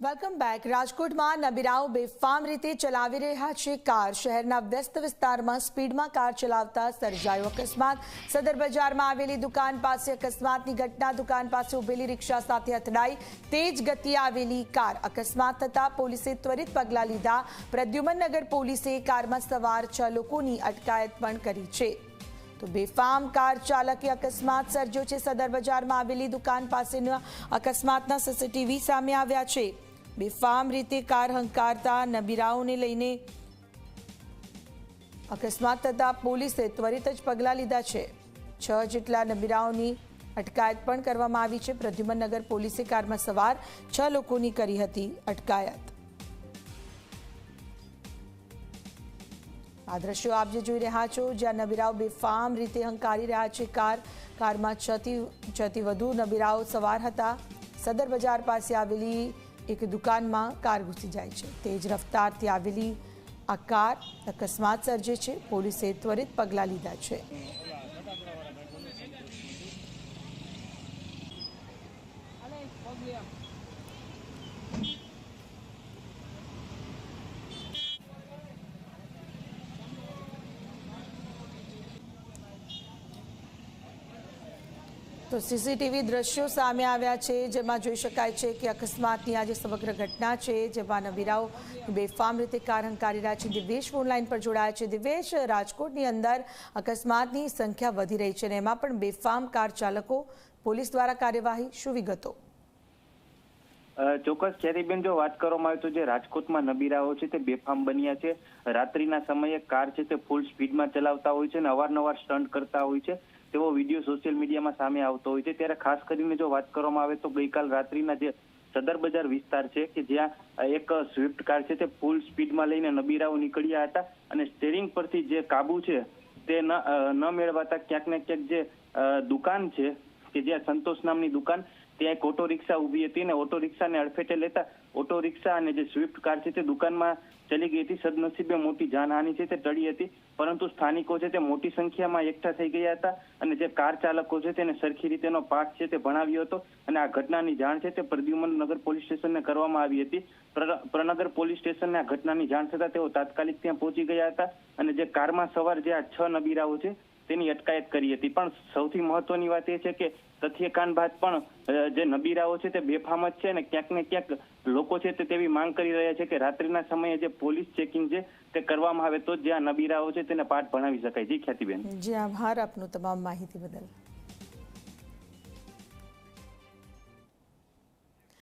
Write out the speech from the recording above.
Welcome back રાજકોટમાં નબીરાઓ બેફામ રીતે ચલાવી રહ્યા છે કાર. શહેરના વ્યસ્ત વિસ્તારમાં સ્પીડમાં કાર ચલાવતા સર્જાયો અકસ્માત. સદર બજારમાં આવેલી દુકાન પાસે અકસ્માતની ઘટના. દુકાન પાસે ઉભેલી રિક્ષા સાથે અથડાઈ તેજ ગતિએ આવેલી કાર. અકસ્માત થતા પોલીસે ત્વરિત પગલાં લીધા. પ્રદ્યુમન નગર પોલીસે કારમાં સવાર છ લોકોની અટકાયત પણ કરી છે. તો બેફામ કાર ચાલકે અકસ્માત સર્જ્યો છે. સદર બજારમાં આવેલી દુકાન પાસેના અકસ્માતના સીસીટીવી સામે આવ્યા છે. બેફામ રીતે કાર હંકારતા નબીરાઓને લઈને અકસ્માત થતા પોલીસે ત્વરિત જ પગલાં લીધા છે. છ જેટલા નબીરાઓની અટકાયત પણ કરવામાં આવી છે. પ્રદ્યુમન નગર પોલીસે કારમાં સવાર છ લોકોની કરી હતી અટકાયત. આ દ્રશ્યો આપ જે જોઈ રહ્યા છો, જ્યાં નબીરાઓ બેફામ રીતે હંકારી રહ્યા છે કાર, કારમાં છથી છથી વધુ નબીરાઓ સવાર હતા. સદર બજાર પાસે આવેલી એક દુકાનમાં કાર ઘૂસી જાય છે. તેજ રફતારથી આવેલી આ કાર અકસ્માત સર્જે છે. પોલીસે ત્વરિત પગલાં લીધા છે. તો સીસીટીવી દ્રશ્યો સામે આવ્યા છે, જેમાં જોઈ શકાય છે કે અકસ્માતની આ જે સમગ્ર ઘટના છે, જેમાં નબીરાઓ બેફામ રીતે કાર હંકારી રહ્યા છે. દિવેશ ફોનલાઈન પર જોડાયા છે. દિવેશ રાજકોટની અંદર અકસ્માતની સંખ્યા વધી રહી છે અને એમાં પણ બેફામ કાર ચાલકો પોલીસ દ્વારા કાર્યવાહી શું વિગતો? ચોક્કસ ચેરીબેન, જો વાત કરવામાં આવે તો જે રાજકોટમાં નબીરાઓ છે તે બેફામ બન્યા છે. રાત્રિના સમયે કાર છે તે ફૂલ સ્પીડમાં ચલાવતા હોય છે અને અવારનવાર સ્ટન્ટ કરતા હોય છે. તેવો વીડિયો સોશિયલ મીડિયામાં સામે આવતો હોય છે. ત્યારે ખાસ કરીને જો વાત કરવામાં આવે તો ગઈકાલ રાત્રિના જે સદર બજાર વિસ્તાર છે કે જ્યાં એક સ્વિફ્ટ કાર છે તે ફૂલ સ્પીડમાં લઈને નબીરાઓ નીકળ્યા હતા અને સ્ટેરિંગ પરથી જે કાબુ છે તે ન મેળવાતા ક્યાંક ને ક્યાંક જે દુકાન છે કે જ્યાં સંતોષ નામની દુકાન ત્યાં એક ઓટો રિક્ષા ઊભી હતી અને ઓટો રિક્ષાને અડફેટે લેતા ઓટો રિક્ષા અને જે સ્વિફ્ટ કાર છે તે દુકાનમાં ચલી ગઈ હતી. સદનસીબે મોટી જાનહાની છે તે ટળી હતી, પરંતુ સ્થાનિકો છે તે મોટી સંખ્યામાં એકઠા થઈ ગયા હતા અને જે કાર ચાલકો છે તેને સરખી રીતેનો પાઠ છે તે ભણાવ્યો હતો અને આ ઘટનાની જાણ છે તે પ્રદ્યુમન નગર પોલીસ સ્ટેશનને કરવામાં આવી હતી. પ્ર- પ્રનગર પોલીસ સ્ટેશનને આ ઘટનાની જાણ થતા તેઓ તાત્કાલિક ત્યાં પહોંચી ગયા હતા અને જે કારમાં સવાર જે આ છ નબીરાઓ છે તેની અટકાયત કરી હતી. પણ સૌથી મહત્વની વાત એ છે કે તથ્યકાંડ બાદ પણ જે નબીરાઓ છે તે બેફામ જ છે અને ક્યાંક ને ક્યાંક લોકો છે તે તેવી માંગ કરી રહ્યા છે કે રાત્રિના સમયે જે પોલીસ ચેકિંગ છે તે કરવામાં આવે તો જે આ નબીરાઓ છે તેને પાઠ ભણાવી શકાય. જી ખ્યાતિબેન. જી, આભાર આપનું તમામ માહિતી બદલ.